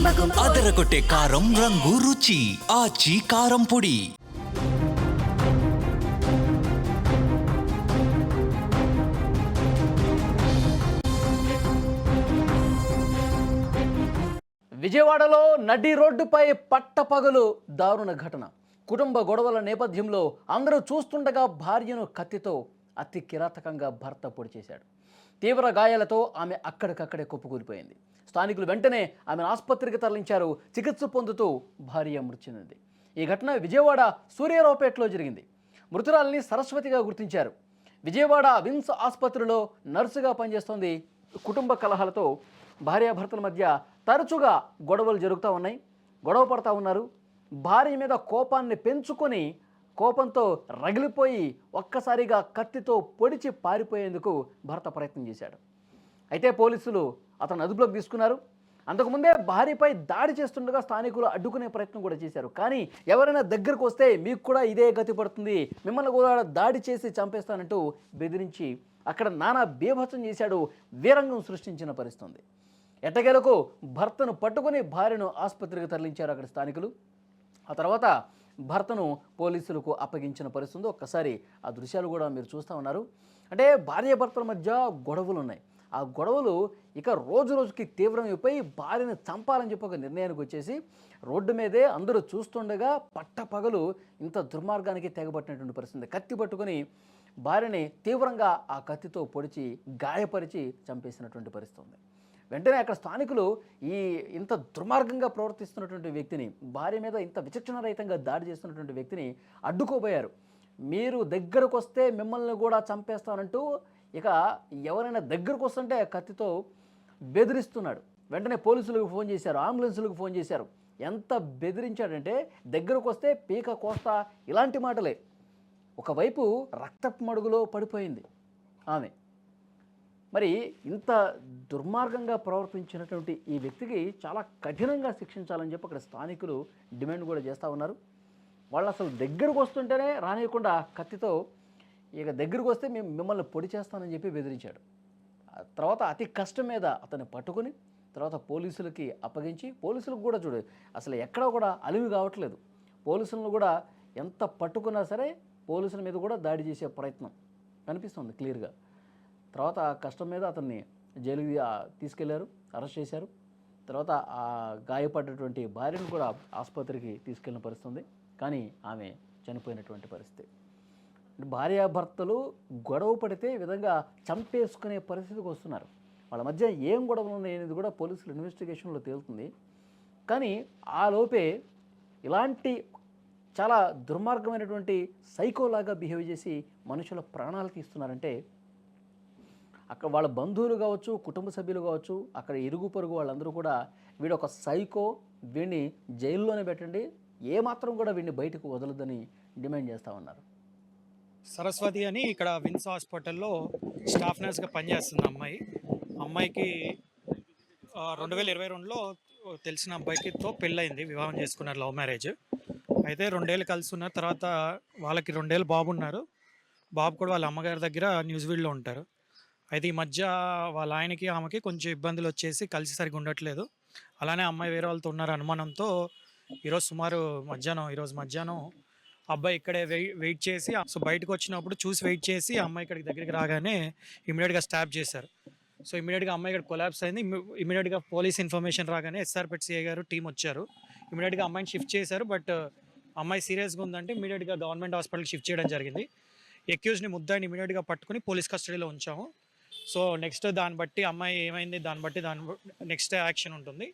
అదరగొట్టే కారం రంగు రుచి ఆచి కారం పొడి. విజయవాడలో నడి రోడ్డుపై పట్టపగలు దారుణ ఘటన. కుటుంబ గొడవల నేపథ్యంలో అందరూ చూస్తుండగా భార్యను కత్తితో అతి కిరాతకంగా భర్త పొడి చేశాడు తీవ్ర గాయాలతో ఆమె అక్కడికక్కడే కుప్పకూలిపోయింది. స్థానికులు వెంటనే ఆమెను ఆసుపత్రికి తరలించారు. చికిత్స పొందుతూ భార్య మృతి చెందింది ఈ ఘటన విజయవాడ సూర్యారావుపేటలో జరిగింది. మృతురాలిని సరస్వతిగా గుర్తించారు. విజయవాడ విమ్స్ ఆసుపత్రిలో నర్సుగా పనిచేస్తోంది. కుటుంబ కలహాలతో భార్యాభర్తల మధ్య తరచుగా గొడవలు జరుగుతూ ఉన్నాయి. గొడవ పడతా ఉన్నారు. భార్య మీద కోపాన్ని పెంచుకొని కోపంతో రగిలిపోయి ఒక్కసారిగా కత్తితో పొడిచి పారిపోయేందుకు భర్త ప్రయత్నం చేశాడు. అయితే పోలీసులు అతను అదుపులోకి తీసుకున్నారు. అంతకుముందే భార్యపై దాడి చేస్తుండగా స్థానికులు అడ్డుకునే ప్రయత్నం కూడా చేశారు. కానీ ఎవరైనా దగ్గరకు వస్తే మీకు కూడా ఇదే గతి పడుతుంది. మిమ్మల్ని కూడా దాడి చేసి చంపేస్తానంటూ బెదిరించి అక్కడ నానా బీభత్సం చేశాడు వీరంగం సృష్టించిన పరిస్థితుంది. ఎట్టగేలకు భర్తను పట్టుకుని భార్యను ఆసుపత్రికి తరలించారు అక్కడ స్థానికులు. ఆ తర్వాత భర్తను పోలీసులకు అప్పగించిన పరిస్థితి ఉంది. ఒక్కసారి ఆ దృశ్యాలు కూడా మీరు చూస్తూ ఉన్నారు. అంటే భార్య భర్తల మధ్య గొడవలు ఉన్నాయి. ఆ గొడవలు ఇక రోజు రోజుకి తీవ్రమైపోయి భార్యను చంపాలని చెప్పి ఒక నిర్ణయానికి వచ్చేసి రోడ్డు మీదే అందరూ చూస్తుండగా పట్టపగలు ఇంత దుర్మార్గానికి తెగబట్టినటువంటి పరిస్థితి. కత్తి పట్టుకొని భార్యని తీవ్రంగా ఆ కత్తితో పొడిచి గాయపరిచి చంపేసినటువంటి పరిస్థితి ఉంది. వెంటనే అక్కడ స్థానికులు ఈ ఇంత దుర్మార్గంగా ప్రవర్తిస్తున్నటువంటి వ్యక్తిని భార్య మీద ఇంత విచక్షణరహితంగా దాడి చేస్తున్నటువంటి వ్యక్తిని అడ్డుకోబోయారు. మీరు దగ్గరకు వస్తే మిమ్మల్ని కూడా చంపేస్తానంటూ ఇక ఎవరైనా దగ్గరకు వస్తుంటే కత్తితో బెదిరిస్తున్నాడు. వెంటనే పోలీసులకు ఫోన్ చేశారు అంబులెన్సులకు ఫోన్ చేశారు. ఎంత బెదిరించాడంటే దగ్గరకు వస్తే పీక కోస్తా ఇలాంటి మాటలే. ఒకవైపు రక్తపు మడుగులో పడిపోయింది ఆమె. మరి ఇంత దుర్మార్గంగా ప్రవర్తించినటువంటి ఈ వ్యక్తికి చాలా కఠినంగా శిక్షించాలని చెప్పి అక్కడ స్థానికులు డిమాండ్ కూడా చేస్తూ ఉన్నారు. వాళ్ళు అసలు దగ్గరకు వస్తుంటేనే రానియకుండా కత్తితో ఇక దగ్గరికి వస్తే మేము మిమ్మల్ని పొడి చేస్తానని చెప్పి బెదిరించాడు. తర్వాత అతి కష్టం మీద అతన్ని పట్టుకుని తర్వాత పోలీసులకి అప్పగించి పోలీసులకు కూడా చూడు అసలు ఎక్కడా కూడా అలివి కావట్లేదు. పోలీసులను కూడా ఎంత పట్టుకున్నా సరే పోలీసుల మీద కూడా దాడి చేసే ప్రయత్నం కనిపిస్తుంది క్లియర్గా. తర్వాత ఆ కష్టం మీద అతన్ని జైలుకి తీసుకెళ్ళారు అరెస్ట్ చేశారు. తర్వాత ఆ గాయపడ్డటువంటి భార్యను కూడా ఆసుపత్రికి తీసుకెళ్ళిన పరిస్థితి ఉంది కానీ ఆమె చనిపోయినటువంటి పరిస్థితి. భార్యాభర్తలు గొడవ పడితే విధంగా చంపేసుకునే పరిస్థితికి వస్తున్నారు. వాళ్ళ మధ్య ఏం గొడవలు ఉన్నాయనేది కూడా పోలీసులు ఇన్వెస్టిగేషన్లో తేలుతుంది. కానీ ఆ లోపే ఇలాంటి చాలా దుర్మార్గమైనటువంటి సైకోలాగా బిహేవ్ చేసి మనుషుల ప్రాణాలు తీస్తున్నారంటే అక్కడ వాళ్ళ బంధువులు కావచ్చు కుటుంబ సభ్యులు కావచ్చు అక్కడ ఇరుగు పొరుగు వాళ్ళందరూ కూడా వీడు ఒక సైకో వీడిని జైల్లోనే పెట్టండి ఏమాత్రం కూడా వీడిని బయటకు వదలదని డిమాండ్ చేస్తూ ఉన్నారు. సరస్వతి అని ఇక్కడ విన్స్ హాస్పిటల్లో స్టాఫ్ నర్స్గా పనిచేస్తుంది అమ్మాయి. అమ్మాయికి రెండు వేల ఇరవై రెండులో తెలిసిన అబ్బాయికితో పెళ్ళయింది వివాహం చేసుకున్నారు లవ్ మ్యారేజ్. అయితే రెండేళ్ళు కలిసి ఉన్న తర్వాత వాళ్ళకి రెండేళ్ళు బాబు ఉన్నారు బాబు కూడా వాళ్ళ అమ్మగారి దగ్గర న్యూజివీడ్లో ఉంటారు. అయితే ఈ మధ్య వాళ్ళ ఆయనకి ఆమెకి కొంచెం ఇబ్బందులు వచ్చేసి కలిసి సరిగా ఉండట్లేదు. అలానే అమ్మాయి వేరే వాళ్ళతో ఉన్నారు అనుమానంతో ఈరోజు సుమారు మధ్యాహ్నం ఈరోజు మధ్యాహ్నం అబ్బాయి ఇక్కడే వెయిట్ వెయిట్ చేసి సో బయటకు వచ్చినప్పుడు చూసి వెయిట్ చేసి అమ్మాయి ఇక్కడికి దగ్గరికి రాగానే ఇమీడియట్గా స్టాప్ చేశారు. సో ఇమీడియట్గా అమ్మాయి ఇక్కడ కొలాబ్స్ అయింది. ఇమీడియట్గా పోలీస్ ఇన్ఫర్మేషన్ రాగానే ఎస్ఆర్పెట్ సిఐ గారు టీం వచ్చారు. ఇమీడియట్గా అమ్మాయిని షిఫ్ట్ చేశారు బట్ అమ్మాయి సీరియస్గా ఉందంటే ఇమీడియట్గా గవర్నమెంట్ హాస్పిటల్కి షిఫ్ట్ చేయడం జరిగింది. ఎక్యూజ్ని ముద్దాయిని ఇమీడియట్గా పట్టుకుని పోలీస్ కస్టడీలో ఉంచాము. సో నెక్స్ట్ దాన్ని బట్టి అమ్మాయి ఏమైంది దాన్ని బట్టి దాని నెక్స్ట్ యాక్షన్ ఉంటుంది.